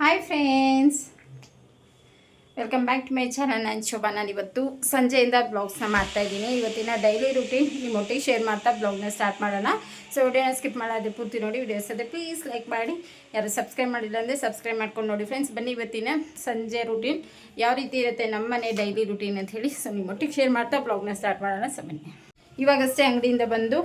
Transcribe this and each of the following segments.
Hi friends welcome back to my channel ನಾನು ಶೋಭಾ. ನಾನು ಇವತ್ತು ಸಂಜೆಯಿಂದ ಬ್ಲಾಗ್ಸ್ನ ಮಾಡ್ತಾ ಇದ್ದೀನಿ. ಇವತ್ತಿನ ಡೈಲಿ ರುಟೀನ್ ನಿಮ್ಮೊಟ್ಟಿಗೆ ಶೇರ್ ಮಾಡ್ತಾ ಬ್ಲಾಗ್ನ ಸ್ಟಾರ್ಟ್ ಮಾಡೋಣ. ಸೊ ವಿಡಿಯೋನ ಸ್ಕಿಪ್ ಮಾಡೋದು ಪೂರ್ತಿ ನೋಡಿ ವಿಡಿಯೋಸ್ ಅದೇ ಪ್ಲೀಸ್ ಲೈಕ್ ಮಾಡಿ. ಯಾರು ಸಬ್ಸ್ಕ್ರೈಬ್ ಮಾಡಿಲ್ಲ ಅಂದರೆ ಸಬ್ಸ್ಕ್ರೈಬ್ ಮಾಡ್ಕೊಂಡು ನೋಡಿ ಫ್ರೆಂಡ್ಸ್ ಬನ್ನಿ ಇವತ್ತಿನ ಸಂಜೆ ರುಟೀನ್ ಯಾವ ರೀತಿ ಇರುತ್ತೆ ನಮ್ಮನೆ ಡೈಲಿ ರುಟೀನ್ ಅಂತ ಹೇಳಿ. ಸೊ ನಿಮ್ಮೊಟ್ಟಿಗೆ ಶೇರ್ ಮಾಡ್ತಾ ಬ್ಲಾಗ್ನ ಸ್ಟಾರ್ಟ್ ಮಾಡೋಣ. ಸೊ ಬನ್ನಿ. ಇವಾಗಷ್ಟೇ ಅಂಗಡಿಯಿಂದ ಬಂದು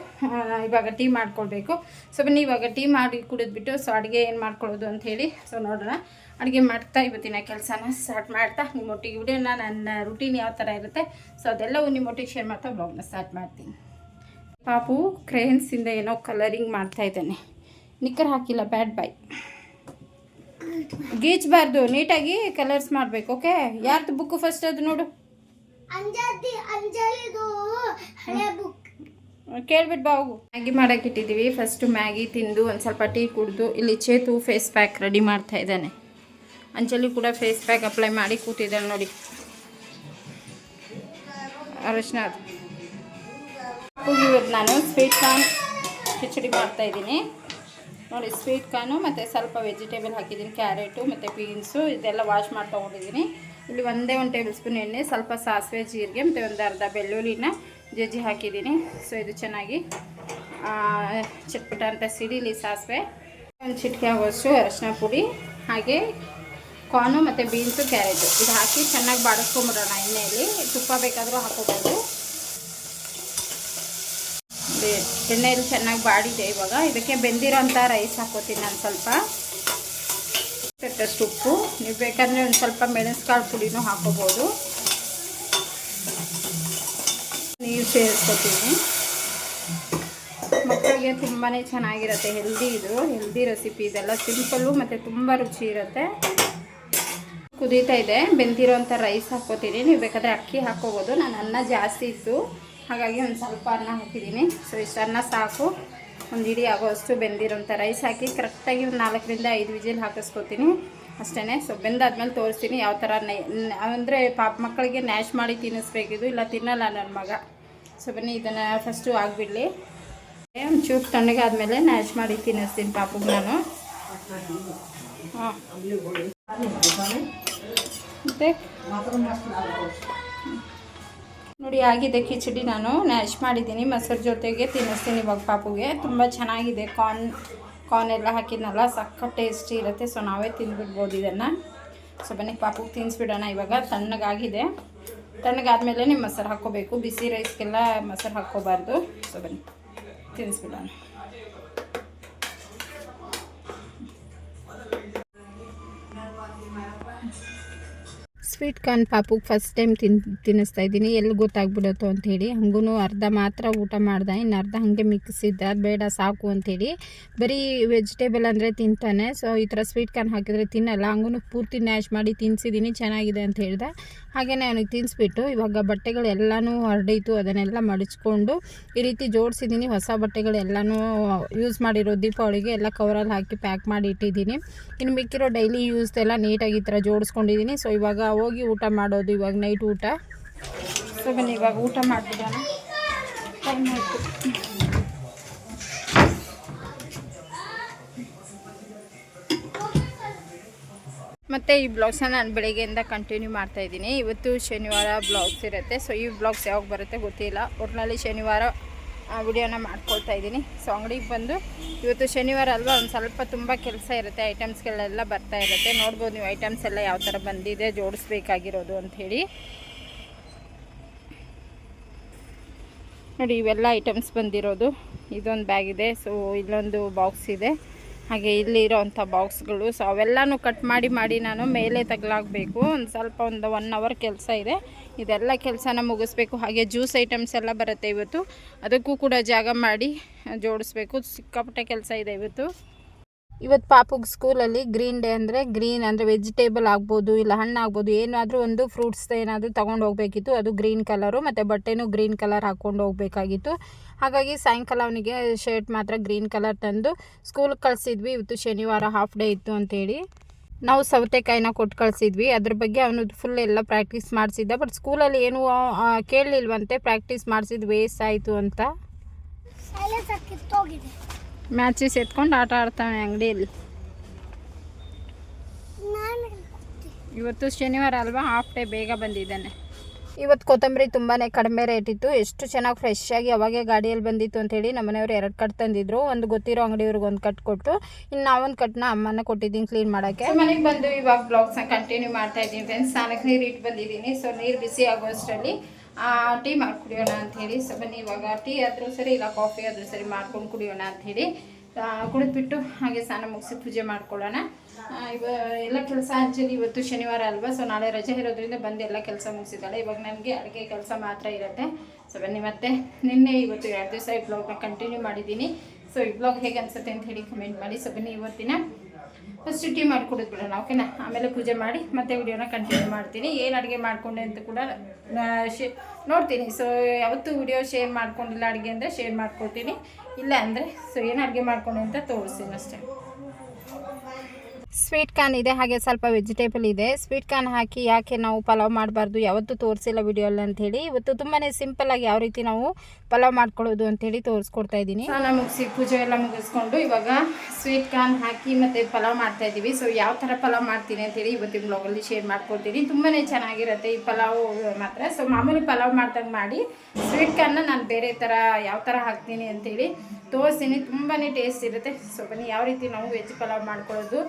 ಇವಾಗ ಟೀ ಮಾಡ್ಕೊಳ್ಬೇಕು. ಸೊ ಬನ್ನಿ, ಇವಾಗ ಟೀ ಮಾಡಿ ಕುಡಿದ್ಬಿಟ್ಟು, ಸೊ ಅಡುಗೆ ಏನು ಮಾಡ್ಕೊಳ್ಳೋದು ಅಂತ ಹೇಳಿ, ಸೊ ನೋಡೋಣ. ಅಡುಗೆ ಮಾಡ್ತಾ ಇವತ್ತಿನ ಕೆಲಸನ ಸ್ಟಾರ್ಟ್ ಮಾಡ್ತಾ ನಿಮ್ಮೊಟ್ಟಿಗೆ ವಿಡಿಯೋನ, ನನ್ನ ರುಟೀನ್ ಯಾವ ಥರ ಇರುತ್ತೆ, ಸೊ ಅದೆಲ್ಲವೂ ನಿಮ್ಮೊಟ್ಟಿಗೆ ಶೇರ್ ಮಾಡ್ತಾ ಬ್ಲಾಗ್ನ ಸ್ಟಾರ್ಟ್ ಮಾಡ್ತೀನಿ. ಪಾಪು ಕ್ರೇನ್ಸಿಂದ ಏನೋ ಕಲರಿಂಗ್ ಮಾಡ್ತಾ ಇದ್ದಾನೆ. ನಿಕ್ಕರ್ ಹಾಕಿಲ್ಲ ಬ್ಯಾಡ್ ಬಾಯ್ ಗೀಚಬಾರ್ದು, ನೀಟಾಗಿ ಕಲರ್ಸ್ ಮಾಡಬೇಕು ಓಕೆ ಯಾರ್ದು ಬುಕ್ಕು ಫಸ್ಟ್ ಅದು ನೋಡು. ಅಂಜಲಿ ಅಂಜಲಿದು ಹಳೆ ಬುಕ್ ಕೇಳ್ಬಿಟ್ಟು ಬಾ ಹೋಗು. ಮ್ಯಾಗಿ ಮಾಡಕ್ಕೆ ಇಟ್ಟಿದ್ದೀವಿ ಫಸ್ಟು ಮ್ಯಾಗಿ ತಿಂದು ಒಂದು ಸ್ವಲ್ಪ ಟೀ ಕುಡಿದು ಇಲ್ಲಿ ಚೇತು ಫೇಸ್ ಪ್ಯಾಕ್ ರೆಡಿ ಮಾಡ್ತಾ ಇದ್ದಾನೆ. ಅಂಜಲಿ ಕೂಡ ಫೇಸ್ ಪ್ಯಾಕ್ ಅಪ್ಲೈ ಮಾಡಿ ಕೂತಿದ್ದಾಳೆ ನೋಡಿ. ಅರಶಿನ ಇವತ್ತು ನಾನು ಸ್ವೀಟ್ ಕಾರ್ನ್ ಕಿಚಡಿ ಮಾಡ್ತಾ ಇದ್ದೀನಿ. ನೋಡಿ ಸ್ವೀಟ್ ಕಾರ್ನು ಮತ್ತು ಸ್ವಲ್ಪ ವೆಜಿಟೇಬಲ್ ಹಾಕಿದ್ದೀನಿ. ಕ್ಯಾರೆಟು ಮತ್ತು ಬೀನ್ಸು ಇದೆಲ್ಲ ವಾಶ್ ಮಾಡಿ ತೊಗೊಂಡಿದ್ದೀನಿ ಇಲ್ಲಿ ಒಂದೇ ಒಂದು ಟೇಬಲ್ ಸ್ಪೂನ್ ಎಣ್ಣೆ, ಸ್ವಲ್ಪ ಸಾಸಿವೆ, ಜೀರಿಗೆ ಮತ್ತು ಒಂದು ಅರ್ಧ ಬೆಳ್ಳುಳ್ಳಿನ ಜಜ್ಜಿ ಹಾಕಿದ್ದೀನಿ. ಸೊ ಇದು ಚೆನ್ನಾಗಿ ಚಟ್ಪಟ ಅಂತ ಸಿಡಿಲಿ ಸಾಸಿವೆ. ಒಂದು ಚಿಟಿಕೆ ಆಗುವಷ್ಟು ಅರಶಿನ ಪುಡಿ, ಹಾಗೆ ಕಾರ್ನು ಮತ್ತು ಬೀನ್ಸು ಕ್ಯಾರೆಟು ಇದು ಹಾಕಿ ಚೆನ್ನಾಗಿ ಬಾಡಿಸ್ಕೊಂಬಿಡೋಣ ಎಣ್ಣೆಯಲ್ಲಿ. ತುಪ್ಪ ಬೇಕಾದರೂ ಹಾಕೋಬೋದು ಎಣ್ಣೆಯಲ್ಲಿ ಚೆನ್ನಾಗಿ ಬಾಡಿದೆ ಇವಾಗ. ಇದಕ್ಕೆ ಬೆಂದಿರೋಂಥ ರೈಸ್ ಹಾಕೋತೀನಿ ನಾನು ಸ್ವಲ್ಪ. ಅಷ್ಟು ಉಪ್ಪು. ನೀವು ಬೇಕಾದರೆ ಒಂದು ಸ್ವಲ್ಪ ಮೆಣಸ್ಕಾಳು ಪುಡಿನೂ ಹಾಕೋಬೋದು. ನೀರು ಸೇರಿಸ್ಕೊತೀನಿ. ಮಕ್ಕಳಿಗೆ ತುಂಬಾ ಚೆನ್ನಾಗಿರುತ್ತೆ ಹೆಲ್ದಿ ಇದು ಹೆಲ್ದಿ ರೆಸಿಪಿ ಇದೆಲ್ಲ. ಸಿಂಪಲ್ಲು ಮತ್ತು ತುಂಬ ರುಚಿ ಇರುತ್ತೆ. ಕುದೀತಾ ಇದೆ ಬೆಂದಿರೋಂಥ ರೈಸ್ ಹಾಕ್ಕೋತೀನಿ ನೀವು ಬೇಕಾದರೆ ಅಕ್ಕಿ ಹಾಕ್ಕೋಬೋದು ನಾನು ಅನ್ನ ಜಾಸ್ತಿ ಇತ್ತು ಹಾಗಾಗಿ ಒಂದು ಸ್ವಲ್ಪ ಅನ್ನ ಹಾಕಿದ್ದೀನಿ. ಸೊ ಇಷ್ಟು ಅನ್ನ ಸಾಕು. ಒಂದು ಇಡೀ ಆಗೋಷ್ಟು ಬೆಂದಿರೋಂಥ ರೈಸ್ ಹಾಕಿ ಕರೆಕ್ಟಾಗಿ ಒಂದು ನಾಲ್ಕರಿಂದ ಐದು ವಿಜಿಲ್ ಹಾಕಿಸ್ಕೊತೀನಿ. ಅಷ್ಟೇ ಸೊ ಬೆಂದಾದ್ಮೇಲೆ ತೋರಿಸ್ತೀನಿ ಯಾವ ಥರ ನೈ, ಅಂದರೆ ಪಾಪ ಮಕ್ಕಳಿಗೆ ನ್ಯಾಶ್ ಮಾಡಿ ತಿನ್ನಿಸ್ಬೇಕಿದು ಇಲ್ಲ ತಿನ್ನಲ್ಲ ನನ್ನ ಮಗ. ಸೊ ಬನ್ನಿ, ಇದನ್ನು ಫಸ್ಟು ಆಗಿಬಿಡಲಿ. ಒಂಚೂರು ತಣ್ಣಗಾದ್ಮೇಲೆ ನ್ಯಾಶ್ ಮಾಡಿ ತಿನ್ನಿಸ್ತೀನಿ ಪಾಪಗೆ ನಾನು. ಹಾಂ. ಮತ್ತೆ? ನೋಡಿ, ಆಗಿದೆ. ಕಿಚಡಿ ನಾನು ನ್ಯಾಶ್ ಮಾಡಿದ್ದೀನಿ. ಮೊಸರು ಜೊತೆಗೆ ತಿನ್ನಿಸ್ತೀನಿ ಇವಾಗ ಪಾಪುಗೆ. ತುಂಬ ಚೆನ್ನಾಗಿದೆ. ಕಾರ್ನ್ ಕಾರ್ನ್ ಎಲ್ಲ ಹಾಕಿದ್ನಲ್ಲ ಸಕ್ಕ ಟೇಸ್ಟಿ ಇರುತ್ತೆ. ಸೊ ನಾವೇ ತಿಂದ್ಬಿಡ್ಬೋದು ಇದನ್ನು. ಸೊ ಬನ್ನಿ ಪಾಪುಗೆ ತಿನ್ನಿಸ್ಬಿಡೋಣ ಇವಾಗ. ತಣ್ಣಗಾಗಿದೆ. ತಣ್ಣಗಾದ್ಮೇಲೆ ನಿಮ್ಮ ಮೊಸರು ಹಾಕ್ಕೋಬೇಕು. ಬಿಸಿ ರೈಸ್ಗೆಲ್ಲ ಮೊಸರು ಹಾಕ್ಕೋಬಾರ್ದು. ಸೊ ಬನ್ನಿ ತಿನ್ನಿಸ್ಬಿಡೋಣ ಸ್ವೀಟ್ ಕಾರ್ನ್ ಪಾಪುಗೆ ಫಸ್ಟ್ ಟೈಮ್ ತಿನ್, ತಿನ್ನಿಸ್ತಾ ಇದ್ದೀನಿ. ಎಲ್ಲಿ ಗೊತ್ತಾಗ್ಬಿಡುತ್ತೋ ಅಂಥೇಳಿ. ಹಂಗೂ ಅರ್ಧ ಮಾತ್ರ ಊಟ ಮಾಡ್ದೆ. ಇನ್ನು ಅರ್ಧ ಹಾಗೆ ಮಿಕ್ಸ್ ಇದ್ದ ಅದ್ ಬೇಡ, ಸಾಕು ಅಂಥೇಳಿ. ಬರೀ ವೆಜಿಟೇಬಲ್ ಅಂದರೆ ತಿಂತಾನೆ. ಸೊ ಈ ಥರ ಸ್ವೀಟ್ ಕಾರ್ನ್ ಹಾಕಿದರೆ ತಿನ್ನಲ್ಲ. ಹಂಗೂ ಪೂರ್ತಿ ನ್ಯಾಶ್ ಮಾಡಿ ತಿನ್ನಿಸಿದ್ದೀನಿ ಚೆನ್ನಾಗಿದೆ ಅಂತ ಹೇಳ್ದೆ. ಹಾಗೆಯೇ ಅವನಿಗೆ ತಿನ್ನಿಸ್ಬಿಟ್ಟು ಇವಾಗ ಬಟ್ಟೆಗಳೆಲ್ಲನೂ ಹರಡಿತು ಅದನ್ನೆಲ್ಲ ಮಡಚ್ಕೊಂಡು ಈ ರೀತಿ ಜೋಡಿಸಿದ್ದೀನಿ ಹೊಸ ಬಟ್ಟೆಗಳೆಲ್ಲನೂ ಯೂಸ್ ಮಾಡಿರೋ ದೀಪಾವಳಿಗೆ ಎಲ್ಲ ಕವರಲ್ಲಿ ಹಾಕಿ ಪ್ಯಾಕ್ ಮಾಡಿ ಇಟ್ಟಿದ್ದೀನಿ. ಇನ್ನು ಮಿಕ್ಕಿರೋ ಡೈಲಿ ಯೂಸ್ ಎಲ್ಲ ನೀಟಾಗಿ ಈ ಥರ ಜೋಡಿಸ್ಕೊಂಡಿದ್ದೀನಿ. ಸೊ ಇವಾಗ ಊಟ ಮಾಡೋದು ಇವಾಗ ನೈಟ್ ಊಟ. ಸೊ ಇವಾಗ ಊಟ ಮಾಡ್ತಿದ್ದಾನೆ ಮತ್ತೆ ಆಯಿತು. ಮತ್ತು ಈ ಬ್ಲಾಗ್ಸ್ನ ನಾನು ಬೆಳಗ್ಗೆಯಿಂದ ಕಂಟಿನ್ಯೂ ಮಾಡ್ತಾ ಇದ್ದೀನಿ. ಇವತ್ತು ಶನಿವಾರ ಬ್ಲಾಗ್ಸ್ ಇರುತ್ತೆ. ಸೊ ಈ ಬ್ಲಾಗ್ಸ್ ಯಾವಾಗ ಬರುತ್ತೆ ಗೊತ್ತಿಲ್ಲ. ಒಟ್ಟಿನಲ್ಲಿ ಶನಿವಾರ ವಿಡಿಯೋನ ಮಾಡ್ಕೊಳ್ತಾ ಇದ್ದೀನಿ. ಸೊ ಅಂಗಡಿಗೆ ಬಂದು ಇವತ್ತು ಶನಿವಾರ ಅಲ್ವಾ? ಒಂದು ಸ್ವಲ್ಪ ತುಂಬ ಕೆಲಸ ಇರುತ್ತೆ. ಐಟಮ್ಸ್ಗಳೆಲ್ಲ ಬರ್ತಾ ಇರುತ್ತೆ. ನೋಡ್ಬೋದು ನೀವು ಐಟಮ್ಸ್ ಎಲ್ಲ ಯಾವ ಥರ ಬಂದಿದೆ, ಜೋಡಿಸ್ಬೇಕಾಗಿರೋದು ಅಂಥೇಳಿ ನೋಡಿ, ಇವೆಲ್ಲ ಐಟಮ್ಸ್ ಬಂದಿರೋದು. ಇದೊಂದು ಬ್ಯಾಗ್ ಇದೆ. ಸೊ ಇಲ್ಲೊಂದು ಬಾಕ್ಸ್ ಇದೆ. ಹಾಗೆ ಇಲ್ಲಿ ಇರೋವಂಥ ಬಾಕ್ಸ್ಗಳು. ಸೊ ಅವೆಲ್ಲನೂ ಕಟ್ ಮಾಡಿ ಮಾಡಿ ನಾನು ಮೇಲೆ ತಗಲಾಗಬೇಕು. ಒಂದು ಸ್ವಲ್ಪ ಒಂದು ಒನ್ ಅವರ್ ಕೆಲಸ ಇದೆ. ಇದೆಲ್ಲ ಕೆಲಸನ ಮುಗಿಸ್ಬೇಕು. ಹಾಗೆ ಜ್ಯೂಸ್ ಐಟಮ್ಸ್ ಎಲ್ಲ ಬರುತ್ತೆ ಇವತ್ತು. ಅದಕ್ಕೂ ಕೂಡ ಜಾಗ ಮಾಡಿ ಜೋಡಿಸ್ಬೇಕು. ಸಿಕ್ಕಾಪಟ್ಟೆ ಕೆಲಸ ಇದೆ ಇವತ್ತು. ಇವತ್ತು ಪಾಪುಗೆ ಸ್ಕೂಲಲ್ಲಿ ಗ್ರೀನ್ ಡೇ ಅಂದರೆ ಗ್ರೀನ್ ಅಂದರೆ ವೆಜಿಟೇಬಲ್ ಆಗ್ಬೋದು, ಇಲ್ಲ ಹಣ್ಣು ಆಗ್ಬೋದು, ಏನಾದರೂ ಒಂದು ಫ್ರೂಟ್ಸ್ ಏನಾದರೂ ತೊಗೊಂಡು ಹೋಗಬೇಕಿತ್ತು. ಅದು ಗ್ರೀನ್ ಕಲರು ಮತ್ತು ಬಟ್ಟೆನೂ ಗ್ರೀನ್ ಕಲರ್ ಹಾಕ್ಕೊಂಡು ಹೋಗಬೇಕಾಗಿತ್ತು. ಹಾಗಾಗಿ ಸಾಯಂಕಾಲ ಅವನಿಗೆ ಶರ್ಟ್ ಮಾತ್ರ ಗ್ರೀನ್ ಕಲರ್ ತಂದು ಸ್ಕೂಲ್ಗೆ ಕಳಿಸಿದ್ವಿ. ಇವತ್ತು ಶನಿವಾರ ಹಾಫ್ ಡೇ ಇತ್ತು ಅಂತೇಳಿ. ನಾವು ಸೌತೆಕಾಯಿನ ಕೊಟ್ಟು ಕಳಿಸಿದ್ವಿ. ಅದ್ರ ಬಗ್ಗೆ ಅವನು ಫುಲ್ ಎಲ್ಲ ಪ್ರಾಕ್ಟೀಸ್ ಮಾಡಿಸಿದ್ದ. ಬಟ್ ಸ್ಕೂಲಲ್ಲಿ ಏನು ಕೇಳಲಿಲ್ವಂತೆ ಪ್ರಾಕ್ಟೀಸ್ ಮಾಡಿಸಿದ್ದು ವೇಸ್ಟ್ ಆಯಿತು ಅಂತ. ಕಿತ್ತೋಗಿದೆ. ಮ್ಯಾಚಸ್ ಎತ್ಕೊಂಡು ಆಟ ಆಡ್ತಾವೆ ಅಂಗಡಿಯಲ್ಲಿ ಇವತ್ತು ಶನಿವಾರ ಅಲ್ವಾ? ಹಾಫ್ ಡೇ ಬೇಗ ಬಂದಿದ್ದಾನೆ. ಇವತ್ತು ಕೊತ್ತಂಬರಿ ತುಂಬಾ ಕಡಿಮೆ ರೇಟ್ ಇತ್ತು. ಎಷ್ಟು ಚೆನ್ನಾಗಿ ಫ್ರೆಶ್ ಆಗಿ ಅವಾಗೆ ಗಾಡಿಯಲ್ಲಿ ಬಂದಿತ್ತು ಅಂತೇಳಿ ನಮ್ಮ ಮನೆಯವರು ಎರಡು ಕಟ್ ತಂದಿದ್ರು. ಒಂದು ಗೊತ್ತಿರೋ ಅಂಗಡಿಯವ್ರಿಗೆ ಒಂದು ಕಟ್ ಕೊಟ್ಟು, ಇನ್ನು ನಾವೊಂದು ಕಟ್ನ ಅಮ್ಮನ ಕೊಟ್ಟಿದ್ದೀನಿ ಕ್ಲೀನ್ ಮಾಡೋಕ್ಕೆ. ಮನೆಗೆ ಬಂದು ಇವಾಗ ಬ್ಲಾಗ್ಸ್ನ ಕಂಟಿನ್ಯೂ ಮಾಡ್ತಾ ಇದ್ದೀನಿ ಫ್ರೆಂಡ್ಸ್ ನಾನು ನೀರು ಇಟ್ಟು ಬಂದಿದ್ದೀನಿ. ಸೊ ನೀರು ಬಿಸಿ ಆಗೋಷ್ಟರಲ್ಲಿ ಟೀ ಮಾಡಿ ಕುಡಿಯೋಣ ಅಂಥೇಳಿ. ಸೊ, ಬನ್ನಿ, ಇವಾಗ ಟೀ ಆದರೂ ಸರಿ ಇಲ್ಲ, ಕಾಫಿ ಆದರೂ ಸರಿ ಮಾಡ್ಕೊಂಡು ಕುಡಿಯೋಣ ಅಂಥೇಳಿ. ಕುಡಿದ್ಬಿಟ್ಟು ಹಾಗೆ ಸ್ನಾನ ಮುಗಿಸಿ ಪೂಜೆ ಮಾಡ್ಕೊಳ್ಳೋಣ. ಇವ, ಎಲ್ಲ ಕೆಲಸ ಆ್ಯಕ್ಚುಲಿ ಇವತ್ತು ಶನಿವಾರ ಅಲ್ವಾ, ಸೊ ನಾಳೆ ರಜೆ ಇರೋದ್ರಿಂದ ಬಂದು ಎಲ್ಲ ಕೆಲಸ ಮುಗಿಸಿದ್ದಾಳೆ. ಇವಾಗ ನನಗೆ ಅಡುಗೆ ಕೆಲಸ ಮಾತ್ರ ಇರುತ್ತೆ. ಸೊ ಬನ್ನಿ ಮತ್ತೆ, ನಿನ್ನೆ ಇವತ್ತು ಎರಡು ದಿವಸ ಈ ಬ್ಲಾಗ್ನ ಕಂಟಿನ್ಯೂ ಮಾಡಿದ್ದೀನಿ. ಸೊ ಈ ಬ್ಲಾಗ್ ಹೇಗೆ ಅನಿಸುತ್ತೆ ಅಂತ ಹೇಳಿ ಕಮೆಂಟ್ ಮಾಡಿ. ಸೊ ಬನ್ನಿ, ಇವತ್ತಿನ ಫಸ್ಟ್ ಟೀ ಮಾಡ್ಕೊಡೋದು ಬಿಡೋಣ ಓಕೆನಾ ಆಮೇಲೆ ಪೂಜೆ ಮಾಡಿ ಮತ್ತೆ ವಿಡಿಯೋನ ಕಂಟಿನ್ಯೂ ಮಾಡ್ತೀನಿ. ಏನು ಅಡುಗೆ ಮಾಡಿಕೊಂಡೆ ಅಂತ ಕೂಡ ಶೇ, ನೋಡ್ತೀನಿ. ಸೊ ಯಾವತ್ತೂ ವಿಡಿಯೋ ಶೇರ್ ಮಾಡ್ಕೊಂಡಿಲ್ಲ ಅಡುಗೆ ಅಂದರೆ ಶೇರ್ ಮಾಡ್ಕೊಳ್ತೀನಿ ಇಲ್ಲ ಅಂದರೆ ಸೊ ಏನು ಅಡುಗೆ ಮಾಡ್ಕೊಂಡೆ ಅಂತ ತೋರಿಸ್ತೀನಿ ಅಷ್ಟೇ. ಸ್ವೀಟ್ ಕಾರ್ನ್ ಇದೆ, ಹಾಗೆ ಸ್ವಲ್ಪ ವೆಜಿಟೇಬಲ್ ಇದೆ. ಸ್ವೀಟ್ ಕಾರ್ನ್ ಹಾಕಿ ಯಾಕೆ ನಾವು ಪಲಾವ್ ಮಾಡಬಾರ್ದು ಯಾವತ್ತೂ ತೋರಿಸಿಲ್ಲ ವಿಡಿಯೋಲ್ಲ ಅಂಥೇಳಿ. ಇವತ್ತು ತುಂಬಾ ಸಿಂಪಲ್ಲಾಗಿ ಯಾವ ರೀತಿ ನಾವು ಪಲಾವ್ ಮಾಡ್ಕೊಳ್ಳೋದು ಅಂಥೇಳಿ ತೋರಿಸ್ಕೊಡ್ತಾ ಇದ್ದೀನಿ. ನಾನು ಮುಗಿಸಿ ಪೂಜೆ ಎಲ್ಲ ಮುಗಿಸ್ಕೊಂಡು ಇವಾಗ ಸ್ವೀಟ್ ಕಾರ್ನ್ ಹಾಕಿ ಮತ್ತು ಪಲಾವ್ ಮಾಡ್ತಾ ಇದ್ದೀವಿ. ಸೊ ಯಾವ ಥರ ಪಲಾವ್ ಮಾಡ್ತೀನಿ ಅಂತೇಳಿ ಇವತ್ತಿನ ಬ್ಲಾಗಲ್ಲಿ ಶೇರ್ ಮಾಡ್ಕೊಡ್ತೀನಿ. ತುಂಬಾ ಚೆನ್ನಾಗಿರುತ್ತೆ ಈ ಪಲಾವ್ ಮಾತ್ರ. ಸೊ ಮಾಮೂಲಿ ಪಲಾವ್ ಮಾಡ್ದಂಗೆ ಮಾಡಿ ಸ್ವೀಟ್ ಕಾರ್ನ ನಾನು ಬೇರೆ ಥರ ಯಾವ ಥರ ಹಾಕ್ತೀನಿ ಅಂತೇಳಿ ತೋರಿಸ್ತೀನಿ. ತುಂಬಾ ಟೇಸ್ಟ್ ಇರುತ್ತೆ. ಸೊ ಬನ್ನಿ ಯಾವ ರೀತಿ ನಾವು ವೆಜ್ ಪಲಾವ್ ಮಾಡ್ಕೊಳ್ಳೋದು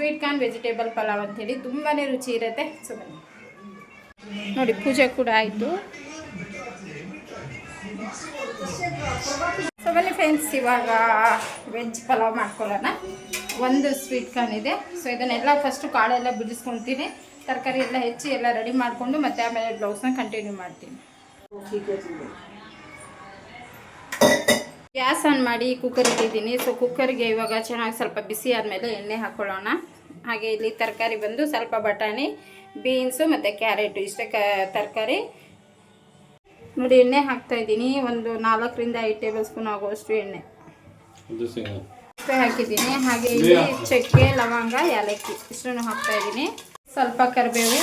ಸ್ವೀಟ್ ಕಾರ್ನ್ ವೆಜಿಟೇಬಲ್ ಪಲಾವ್ ಅಂತೇಳಿ ತುಂಬಾ ರುಚಿ ಇರುತ್ತೆ. ಸೊ ಬನ್ನಿ. ನೋಡಿ, ಪೂಜೆ ಕೂಡ ಆಯಿತು. ಸೊ ಬನ್ನಿ ಫ್ರೆಂಡ್ಸ್ ಇವಾಗ ವೆಜ್ ಪಲಾವ್ ಮಾಡ್ಕೊಳ್ಳೋಣ. ಒಂದು ಸ್ವೀಟ್ ಕಾರ್ನ್ ಇದೆ. ಸೊ ಇದನ್ನೆಲ್ಲ ಫಸ್ಟು ಕಾಳೆಲ್ಲ ಬಿಡಿಸ್ಕೊತೀನಿ. ತರಕಾರಿ ಎಲ್ಲ ಹೆಚ್ಚಿ ಎಲ್ಲ ರೆಡಿ ಮಾಡಿಕೊಂಡು ಮತ್ತೆ ಆಮೇಲೆ ಬ್ಲೌಸ್ನ ಕಂಟಿನ್ಯೂ ಮಾಡ್ತೀನಿ. ಗ್ಯಾಸ್ ಆನ್ ಮಾಡಿ ಕುಕ್ಕರ್ ಇಟ್ಟಿದ್ದೀನಿ. ಸೊ ಕುಕ್ಕರ್ಗೆ ಇವಾಗ ಚೆನ್ನಾಗಿ ಸ್ವಲ್ಪ ಬಿಸಿ ಆದಮೇಲೆ ಎಣ್ಣೆ ಹಾಕ್ಕೊಳ್ಳೋಣ ಹಾಗೆ ಇಲ್ಲಿ ತರಕಾರಿ ಬಂದು ಸ್ವಲ್ಪ ಬಟಾಣಿ ಬೀನ್ಸು ಮತ್ತು ಕ್ಯಾರೆಟು ಇಷ್ಟೇ ಕ ತರಕಾರಿ. ನೋಡಿ ಎಣ್ಣೆ ಹಾಕ್ತಾ ಇದ್ದೀನಿ. ಒಂದು ನಾಲ್ಕರಿಂದ ಐದು ಟೇಬಲ್ ಸ್ಪೂನ್ ಆಗುವಷ್ಟು ಎಣ್ಣೆ. ಇಷ್ಟೇ ಹಾಕಿದ್ದೀನಿ. ಹಾಗೆ ಇಲ್ಲಿ ಚಕ್ಕೆ ಲವಂಗ ಏಲಕ್ಕಿ ಇಷ್ಟನ್ನು ಹಾಕ್ತಾ ಇದ್ದೀನಿ. ಸ್ವಲ್ಪ ಕರಿಬೇವು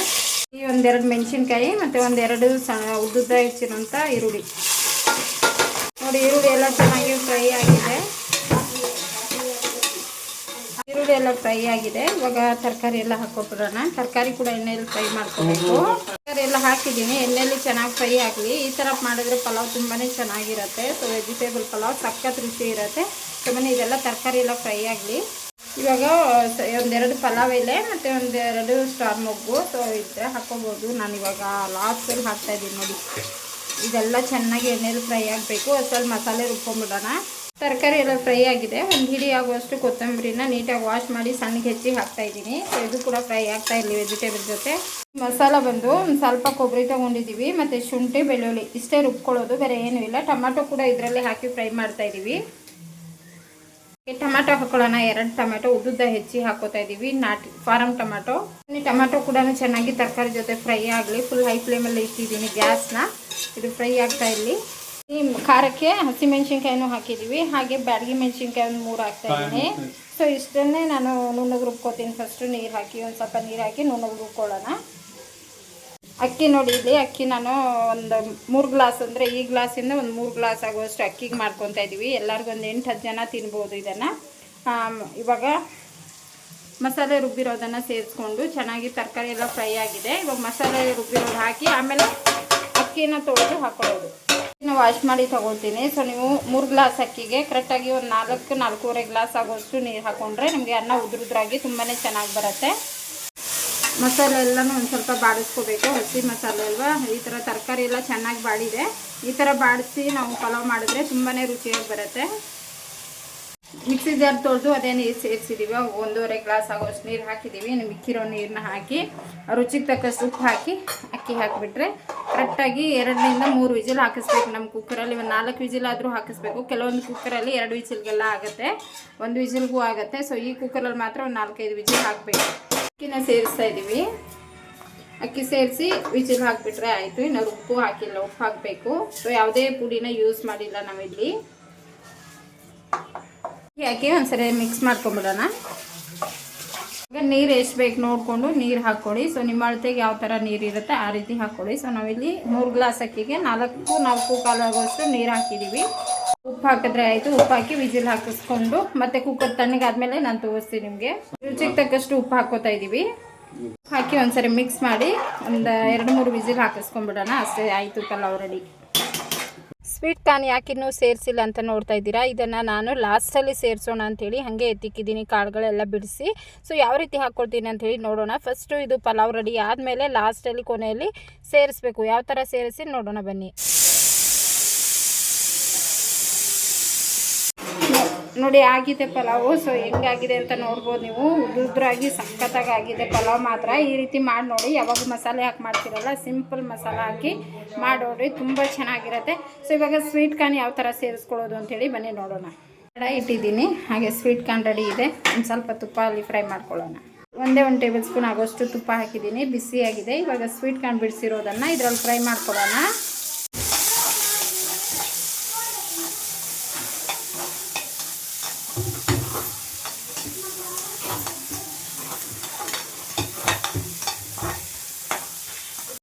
ಈ ಒಂದೆರಡು ಮೆಣಸಿನ್ಕಾಯಿ ಮತ್ತು ಒಂದೆರಡು ಸಣ್ಣ ಉದ್ದುದ್ದ ಹೆಚ್ಚಿರುವಂಥ ಈರುಳ್ಳಿ. ನೋಡಿ, ಈರುಳ್ಳಿ ಎಲ್ಲ ಚೆನ್ನಾಗಿ ಫ್ರೈ ಆಗಿದೆ. ಈರುಳ್ಳಿ ಎಲ್ಲ ಫ್ರೈ ಆಗಿದೆ. ಇವಾಗ ತರಕಾರಿ ಎಲ್ಲ ಹಾಕೋಬಿಡೋಣ. ತರಕಾರಿ ಕೂಡ ಎಣ್ಣೆಯಲ್ಲಿ ಫ್ರೈ ಮಾಡ್ಕೋಬೇಕು. ತರಕಾರಿ ಎಲ್ಲ ಹಾಕಿದ್ದೀನಿ. ಎಣ್ಣೆಯಲ್ಲಿ ಚೆನ್ನಾಗಿ ಫ್ರೈ ಆಗಲಿ. ಈ ಥರ ಮಾಡಿದ್ರೆ ಪಲಾವ್ ತುಂಬಾ ಚೆನ್ನಾಗಿರುತ್ತೆ. ಸೊ ವೆಜಿಟೇಬಲ್ ಪಲಾವ್ ಸಖತ್ ರುಚಿ ಇರುತ್ತೆ. ತುಂಬಾ ಇದೆಲ್ಲ ತರಕಾರಿ ಎಲ್ಲ ಫ್ರೈ ಆಗಲಿ. ಇವಾಗ ಒಂದೆರಡು ಪಲಾವ್ ಎಲೆ ಮತ್ತು ಒಂದೆರಡು ಸ್ಟಾರ್ ಮೊಗ್ಗು. ಸೊ ಇದ್ರೆ ಹಾಕೋಬೋದು. ನಾನು ಇವಾಗ ಲಾಸ್ಟಲ್ಲಿ ಹಾಕ್ತಾಯಿದ್ದೀನಿ ನೋಡಿ. ಇದೆಲ್ಲ ಚೆನ್ನಾಗಿ ಎಣ್ಣೆಲಿ ಫ್ರೈ ಆಗಬೇಕು. ಅಷ್ಟಲ್ಲಿ ಮಸಾಲೆ ರುಬ್ಕೊಂಡ್ಬಿಡೋಣ ತರಕಾರಿ ಎಲ್ಲ ಫ್ರೈ ಆಗಿದೆ. ಒಂದು ಹಿಡಿ ಆಗುವಷ್ಟು ಕೊತ್ತಂಬರಿನ ನೀಟಾಗಿ ವಾಶ್ ಮಾಡಿ ಸಣ್ಣಗೆ ಹೆಚ್ಚಿ ಹಾಕ್ತಾ ಇದ್ದೀನಿ. ಸೊ ಇದು ಕೂಡ ಫ್ರೈ ಆಗ್ತಾ ಇರಲಿ ವೆಜಿಟೇಬಲ್ ಜೊತೆ. ಮಸಾಲ ಬಂದು ಒಂದು ಸ್ವಲ್ಪ ಕೊಬ್ಬರಿ ತೊಗೊಂಡಿದ್ದೀವಿ ಮತ್ತು ಶುಂಠಿ, ಬೆಳ್ಳುಳ್ಳಿ. ಇಷ್ಟೇ ರುಬ್ಕೊಳ್ಳೋದು, ಬೇರೆ ಏನೂ ಇಲ್ಲ. ಟೊಮಾಟೊ ಕೂಡ ಇದರಲ್ಲಿ ಹಾಕಿ ಫ್ರೈ ಮಾಡ್ತಾ ಇದ್ದೀವಿ ಈ ಟೊಮ್ಯಾಟೊ ಹಾಕೊಳ್ಳೋಣ. ಎರಡು ಟೊಮೆಟೊ ಉದ್ದುದ್ದ ಹೆಚ್ಚಿ ಹಾಕೋತಾ ಇದ್ದೀವಿ. ನಾಟಿ ಫಾರಮ್ ಟೊಮ್ಯಾಟೊ. ಈ ಟೊಮ್ಯಾಟೊ ಕೂಡ ಚೆನ್ನಾಗಿ ತರಕಾರಿ ಜೊತೆ ಫ್ರೈ ಆಗಲಿ ಫುಲ್ ಹೈ ಫ್ಲೇಮಲ್ಲಿ ಇಟ್ಟಿದ್ದೀನಿ ಗ್ಯಾಸ್ನ. ಇದು ಫ್ರೈ ಆಗ್ತಾ ಇರಲಿ. ಈ ಖಾರಕ್ಕೆ ಹಸಿಮೆಣ್ಸಿನ್ಕಾಯಿನೂ ಹಾಕಿದ್ದೀವಿ. ಹಾಗೆ ಬ್ಯಾಡಗಿ ಮೆಣಸಿನ್ಕಾಯಿ ಒಂದು ಮೂರು ಹಾಕ್ತಾ ಇದ್ದೀನಿ. ಸೊ ಇಷ್ಟನ್ನೇ ನಾನು ನುಣ್ಣಗೆ ರುಬ್ಕೋತೀನಿ. ಫಸ್ಟು ನೀರು ಹಾಕಿ ಒಂದು ಸ್ವಲ್ಪ ನೀರು ಹಾಕಿ ನುಣ್ಣಗೆ ರುಬ್ಕೊಳ್ಳೋಣ. ಅಕ್ಕಿ ನೋಡಿ, ಇಲ್ಲಿ ಅಕ್ಕಿ ನಾನು ಒಂದು ಮೂರು ಗ್ಲಾಸ್ ಅಂದರೆ ಈ ಗ್ಲಾಸಿಂದ ಒಂದು ಮೂರು ಗ್ಲಾಸ್ ಆಗುವಷ್ಟು ಅಕ್ಕಿಗೆ ಮಾಡ್ಕೊತಾ ಇದ್ದೀವಿ ಎಲ್ಲರಿಗೂ ಒಂದು ಎಂಟು, ಹತ್ತು ಜನ ತಿನ್ಬೋದು ಇದನ್ನು. ಇವಾಗ ಮಸಾಲೆ ರುಬ್ಬಿರೋದನ್ನು ಸೇರಿಸ್ಕೊಂಡು ಚೆನ್ನಾಗಿ ತರಕಾರಿ ಎಲ್ಲ ಫ್ರೈ ಆಗಿದೆ. ಇವಾಗ ಮಸಾಲೆ ರುಬ್ಬಿರೋದು ಹಾಕಿ ಆಮೇಲೆ ಅಕ್ಕಿನ ತೊಳೆದು ಹಾಕೊಳ್ಳೋದು. ಅಕ್ಕಿನ ವಾಶ್ ಮಾಡಿ ತೊಗೊಳ್ತೀನಿ. ಸೊ ನೀವು ಮೂರು ಗ್ಲಾಸ್ ಅಕ್ಕಿಗೆ ಕರೆಕ್ಟಾಗಿ ಒಂದು ನಾಲ್ಕು, ನಾಲ್ಕೂವರೆ ಗ್ಲಾಸ್ ಆಗೋಷ್ಟು ನೀರು ಹಾಕ್ಕೊಂಡ್ರೆ ನಿಮಗೆ ಅನ್ನ ಉದುರುದ್ರಾಗಿ ತುಂಬಾ ಚೆನ್ನಾಗಿ ಬರುತ್ತೆ. ಮಸಾಲೆ ಎಲ್ಲನೂ ಒಂದು ಸ್ವಲ್ಪ ಬಾಡಿಸ್ಕೋಬೇಕು. ಹಸಿ ಮಸಾಲೆ ಅಲ್ವಾ? ಈ ಥರ ತರಕಾರಿ ಎಲ್ಲ ಚೆನ್ನಾಗಿ ಬಾಡಿದೆ. ಈ ಥರ ಬಾಡಿಸಿ ನಾವು ಪಲಾವ್ ಮಾಡಿದ್ರೆ ತುಂಬಾ ರುಚಿಯಾಗಿ ಬರುತ್ತೆ. ಮಿಕ್ಸಿ ಜಾರ್ ತೊಳೆದು ಅದೇ ನೀರು ಸೇರಿಸಿದ್ದೀವಿ ಒಂದೂವರೆ ಗ್ಲಾಸ್ ಆಗೋಷ್ಟು ನೀರು ಹಾಕಿದ್ದೀವಿ ಇನ್ನು ಮಿಕ್ಕಿರೋ ನೀರನ್ನ ಹಾಕಿ ರುಚಿಗೆ ತಕ್ಕಷ್ಟು ಉಪ್ಪು ಹಾಕಿ, ಅಕ್ಕಿ ಹಾಕಿಬಿಟ್ರೆ ಕರೆಕ್ಟಾಗಿ ಎರಡರಿಂದ ಮೂರು ವಿಜಿಲ್ ಹಾಕಿಸ್ಬೇಕು. ನಮ್ಮ ಕುಕ್ಕರಲ್ಲಿ ಒಂದು ನಾಲ್ಕು ವಿಜಿಲ್ ಆದರೂ ಹಾಕಿಸ್ಬೇಕು. ಕೆಲವೊಂದು ಕುಕ್ಕರಲ್ಲಿ ಎರಡು ವಿಜಿಲ್ಗೆಲ್ಲ ಆಗುತ್ತೆ. ಒಂದು ವಿಜಿಲ್ಗೂ ಆಗುತ್ತೆ. ಸೊ ಈ ಕುಕ್ಕರಲ್ಲಿ ಮಾತ್ರ ಒಂದು ನಾಲ್ಕೈದು ವಿಜಿಲ್ ಹಾಕಬೇಕು. ಅಕ್ಕಿನ ಸೇರಿಸ್ತಾ ಇದ್ದೀವಿ. ಅಕ್ಕಿ ಸೇರಿಸಿ ವಿಜಿಲ್ ಹಾಕಿಬಿಟ್ರೆ ಆಯಿತು. ಇನ್ನು ಉಪ್ಪು ಹಾಕಿಲ್ಲ, ಉಪ್ಪು ಹಾಕಬೇಕು. ಸೊ ಯಾವುದೇ ಪುಡಿನ ಯೂಸ್ ಮಾಡಿಲ್ಲ ನಾವಿಲ್ಲಿ. ಹಾಕಿ ಒಂದ್ಸರಿ ಮಿಕ್ಸ್ ಮಾಡ್ಕೊಂಬಿಡೋಣ. ಈಗ ನೀರು ಎಷ್ಟು ಬೇಕು ನೋಡಿಕೊಂಡು ನೀರು ಹಾಕ್ಕೊಳ್ಳಿ. ಸೊ ನಿಮ್ಮ ಅಳತೆಗೆ ಯಾವ ಥರ ನೀರು ಇರುತ್ತೆ ಆ ರೀತಿ ಹಾಕ್ಕೊಳ್ಳಿ. ಸೊ ನಾವಿಲ್ಲಿ ಮೂರು ಗ್ಲಾಸ್ ಅಕ್ಕಿಗೆ ನಾಲ್ಕು ನಾಲ್ಕು ಕಾಲು ಆಗುವಷ್ಟು ನೀರು ಹಾಕಿದ್ದೀವಿ. ಉಪ್ಪು ಹಾಕಿದ್ರೆ ಆಯಿತು. ಉಪ್ಪು ಹಾಕಿ ವಿಜಿಲ್ ಹಾಕಿಸ್ಕೊಂಡು ಮತ್ತೆ ಕುಕ್ಕರ್ ತಣ್ಣಗಾದ್ಮೇಲೆ ನಾನು ತೋರಿಸ್ತೀನಿ ನಿಮಗೆ. ರುಚಿಗೆ ತಕ್ಕಷ್ಟು ಉಪ್ಪು ಹಾಕೋತಾ ಇದ್ದೀವಿ ಹಾಕಿ ಒಂದ್ಸರಿ ಮಿಕ್ಸ್ ಮಾಡಿ ಒಂದು ಎರಡು ಮೂರು ವಿಜಿಲ್ ಹಾಕಿಸ್ಕೊಂಡ್ಬಿಡೋಣ. ಅಷ್ಟೇ ಆಯಿತು ಪಲಾವ್ ರೆಡಿ ಸ್ವೀಟ್ ಕಾರ್ನ್ ಯಾಕಿನ್ನೂ ಸೇರಿಸಿಲ್ಲ ಅಂತ ನೋಡ್ತಾ ಇದ್ದೀರಾ? ಇದನ್ನು ನಾನು ಲಾಸ್ಟಲ್ಲಿ ಸೇರಿಸೋಣ ಅಂಥೇಳಿ ಹಾಗೆ ಎತ್ತಿಕ್ಕಿದ್ದೀನಿ. ಕಾಳುಗಳೆಲ್ಲ ಬಿಡಿಸಿ. ಸೊ ಯಾವ ರೀತಿ ಹಾಕ್ಕೊಳ್ತೀನಿ ಅಂಥೇಳಿ ನೋಡೋಣ. ಫಸ್ಟು ಇದು ಪಲಾವ್ ರೆಡಿ ಆದಮೇಲೆ ಲಾಸ್ಟಲ್ಲಿ ಕೊನೆಯಲ್ಲಿ ಸೇರಿಸ್ಬೇಕು. ಯಾವ ಥರ ಸೇರಿಸಿ ನೋಡೋಣ ಬನ್ನಿ. ನೋಡಿ ಆಗಿದೆ ಪಲಾವು. ಸೊ ಹೆಂಗಾಗಿದೆ ಅಂತ ನೋಡ್ಬೋದು ನೀವು. ಉದ್ರಾಗಿ ಸಖತ್ತಾಗಿ ಆಗಿದೆ ಪಲಾವ್ ಮಾತ್ರ. ಈ ರೀತಿ ಮಾಡಿ ನೋಡಿ. ಯಾವಾಗ ಮಸಾಲೆ ಹಾಕಿ ಮಾಡ್ತೀರಲ್ಲ ಸಿಂಪಲ್ ಮಸಾಲೆ ಹಾಕಿ ಮಾಡೋಡ್ರಿ ತುಂಬ ಚೆನ್ನಾಗಿರುತ್ತೆ. ಸೊ ಇವಾಗ ಸ್ವೀಟ್ ಕಾರ್ನ್ ಯಾವ ಥರ ಸೇರಿಸ್ಕೊಳ್ಳೋದು ಅಂತೇಳಿ ಬನ್ನಿ ನೋಡೋಣ. ಕಡ ಇಟ್ಟಿದ್ದೀನಿ. ಹಾಗೆ ಸ್ವೀಟ್ ಕಾರ್ನ್ ರೆಡಿ ಇದೆ. ಒಂದು ಸ್ವಲ್ಪ ತುಪ್ಪ ಅಲ್ಲಿ ಫ್ರೈ ಮಾಡ್ಕೊಳ್ಳೋಣ. ಒಂದೇ ಒಂದು ಟೇಬಲ್ ಸ್ಪೂನ್ ಆಗೋಷ್ಟು ತುಪ್ಪ ಹಾಕಿದ್ದೀನಿ. ಬಿಸಿಯಾಗಿದೆ. ಇವಾಗ ಸ್ವೀಟ್ ಕಾರ್ನ್ ಬಿಡಿಸಿರೋದನ್ನು ಇದರಲ್ಲಿ ಫ್ರೈ ಮಾಡ್ಕೊಳ್ಳೋಣ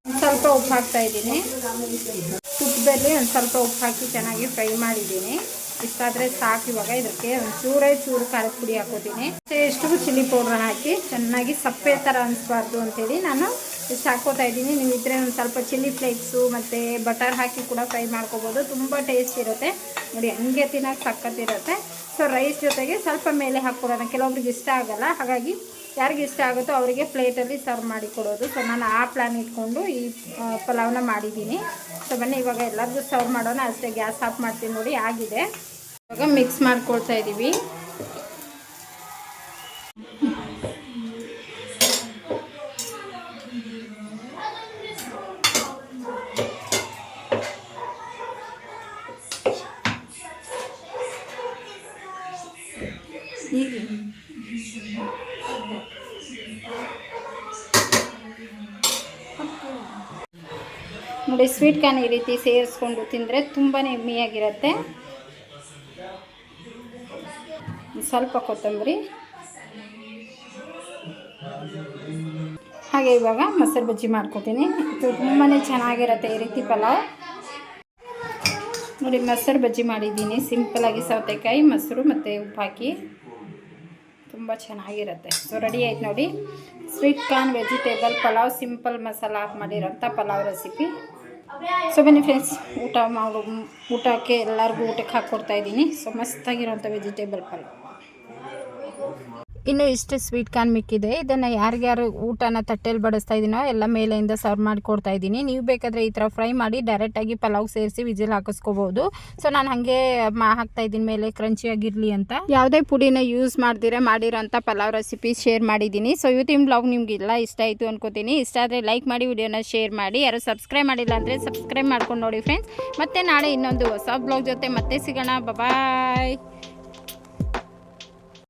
ಒಂದ್ ಸ್ವಲ್ಪ ಉಪ್ಪು ಹಾಕ್ತಾ ಇದ್ದೀನಿ. ತುಪ್ಪದಲ್ಲಿ ಒಂದು ಸ್ವಲ್ಪ ಉಪ್ಪು ಹಾಕಿ ಚೆನ್ನಾಗಿ ಫ್ರೈ ಮಾಡಿದ್ದೀನಿ. ಇಷ್ಟಾದರೆ ಸಾಕು ಇವಾಗ. ಇದಕ್ಕೆ ಒಂದು ಚೂರೇ ಚೂರು ಖಾರದ ಪುಡಿ ಹಾಕೋತೀನಿ. ಎಷ್ಟು ಚಿಲ್ಲಿ ಪೌಡ್ರ್ ಹಾಕಿ ಚೆನ್ನಾಗಿ ಸಪ್ಪೆ ಥರ ಅನಿಸ್ಬಾರ್ದು ಅಂತೇಳಿ ನಾನು ಇಷ್ಟು ಹಾಕೋತಾ ಇದ್ದೀನಿ. ನೀವು ಇದ್ರೆ ಒಂದು ಸ್ವಲ್ಪ ಚಿಲ್ಲಿ ಫ್ಲೇಕ್ಸು ಮತ್ತು ಬಟರ್ ಹಾಕಿ ಕೂಡ ಫ್ರೈ ಮಾಡ್ಕೋಬೋದು. ತುಂಬ ಟೇಸ್ಟ್ ಇರುತ್ತೆ. ನೋಡಿ, ಹಂಗೆ ತಿನ್ನೋಕೆ ಸಕ್ಕತ್ತಿರುತ್ತೆ ಸೊ ರೈಸ್ ಜೊತೆಗೆ ಸ್ವಲ್ಪ ಮೇಲೆ ಹಾಕ್ಕೊಡೋಣ. ಕೆಲವೊಬ್ರಿಗೆ ಇಷ್ಟ ಆಗಲ್ಲ. ಹಾಗಾಗಿ ಯಾರಿಗೆ ಇಷ್ಟ ಆಗುತ್ತೋ ಅವರಿಗೆ ಪ್ಲೇಟಲ್ಲಿ ಸರ್ವ್ ಮಾಡಿ ಕೊಡೋದು. ಸೊ ನಾನು ಆ ಪ್ಲ್ಯಾನ್ ಇಟ್ಕೊಂಡು ಈ ಪಲಾವ್ನ ಮಾಡಿದ್ದೀನಿ. ಸೊ ಬನ್ನಿ, ಇವಾಗ ಎಲ್ಲರಿಗೂ ಸರ್ವ್ ಮಾಡೋಣ. ಅಷ್ಟೇ ಗ್ಯಾಸ್ ಆಫ್ ಮಾಡ್ತೀನಿ ನೋಡಿ, ಆಗಿದೆ. ಇವಾಗ ಮಿಕ್ಸ್ ಮಾಡ್ಕೊಳ್ತಾ ಇದ್ದೀವಿ ಹೀಗೆ ನೋಡಿ ಸ್ವೀಟ್ ಕಾರ್ನ್ ಈ ರೀತಿ ಸೇರಿಸ್ಕೊಂಡು ತಿಂದರೆ ತುಂಬಾ ಯಮ್ಮಿಯಾಗಿರುತ್ತೆ ಸ್ವಲ್ಪ ಕೊತ್ತಂಬರಿ. ಹಾಗೆ ಇವಾಗ ಮೊಸರು ಬಜ್ಜಿ ಮಾಡ್ಕೊತೀನಿ. ಇದು ತುಂಬಾ ಚೆನ್ನಾಗಿರುತ್ತೆ ಈ ರೀತಿ ಪಲಾವ್. ನೋಡಿ, ಮೊಸರು ಬಜ್ಜಿ ಮಾಡಿದ್ದೀನಿ. ಆಗಿ ಸೌತೆಕಾಯಿ, ಮೊಸರು ಮತ್ತು ಉಪ್ಪು ಹಾಕಿ ತುಂಬ ಚೆನ್ನಾಗಿರುತ್ತೆ. ಸೊ ರೆಡಿ ಆಯ್ತು ನೋಡಿ. Sweet corn vegetable pulao simple masala ಹಾಕಿ ಮಾಡಿರೋಂಥ ಪಲಾವ್ ರೆಸಿಪಿ ಸೊ ಬನ್ನಿ ಫ್ರೆಂಡ್ಸ್ ಊಟ ಮಾಡು, ಊಟಕ್ಕೆ ಎಲ್ಲರಿಗೂ ಊಟಕ್ಕೆ ಹಾಕ್ಕೊಡ್ತಾ ಇದ್ದೀನಿ. ಸೊ ಮಸ್ತಾಗಿರೋಂಥ ವೆಜಿಟೇಬಲ್ ಪಲಾವ್ ಇನ್ನು ಇಷ್ಟು ಸ್ವೀಟ್ ಕಾರ್ನ್ ಮಿಕ್ಕಿದೆ. ಇದನ್ನು ಯಾರ್ಯಾರು ಊಟನ ತಟ್ಟೆಲಿ ಬಡಿಸ್ತಾ ಇದ್ದೀನೋ ಎಲ್ಲ ಮೇಲೆಯಿಂದ ಸರ್ವ್ ಮಾಡಿ ಕೊಡ್ತಾ ಇದ್ದೀನಿ ನೀವು ಬೇಕಾದರೆ ಈ ಥರ ಫ್ರೈ ಮಾಡಿ ಡೈರೆಕ್ಟಾಗಿ ಪಲಾವ್ ಸೇರಿಸಿ ವಿಜಿಲ್ ಹಾಕಿಸ್ಕೋಬೋದು. ಸೊ ನಾನು ಹಾಗೆ ಹಾಕ್ತಾ ಇದ್ದೀನಿ ಮೇಲೆ ಕ್ರಂಚಿಯಾಗಿರಲಿ ಅಂತ. ಯಾವುದೇ ಪುಡಿನ ಯೂಸ್ ಮಾಡ್ದಿರ ಮಾಡಿರೋಂಥ ಪಲಾವ್ ರೆಸಿಪಿ ಶೇರ್ ಮಾಡಿದ್ದೀನಿ. ಸೊ ಇವತ್ತಿನ ಬ್ಲಾಗ್ ನಿಮಗೆಲ್ಲ ಇಷ್ಟ ಆಯಿತು ಅನ್ಕೋತೀನಿ. ಇಷ್ಟ ಆದರೆ ಲೈಕ್ ಮಾಡಿ ವಿಡಿಯೋನ ಶೇರ್ ಮಾಡಿ. ಯಾರು ಸಬ್ಸ್ಕ್ರೈಬ್ ಮಾಡಿಲ್ಲ ಅಂದರೆ ಸಬ್ಸ್ಕ್ರೈಬ್ ಮಾಡ್ಕೊಂಡು ನೋಡಿ ಫ್ರೆಂಡ್ಸ್ ಮತ್ತೆ ನಾಳೆ ಇನ್ನೊಂದು ಹೊಸ ಬ್ಲಾಗ್ ಜೊತೆ ಮತ್ತೆ ಸಿಗೋಣ. ಬಾಯ್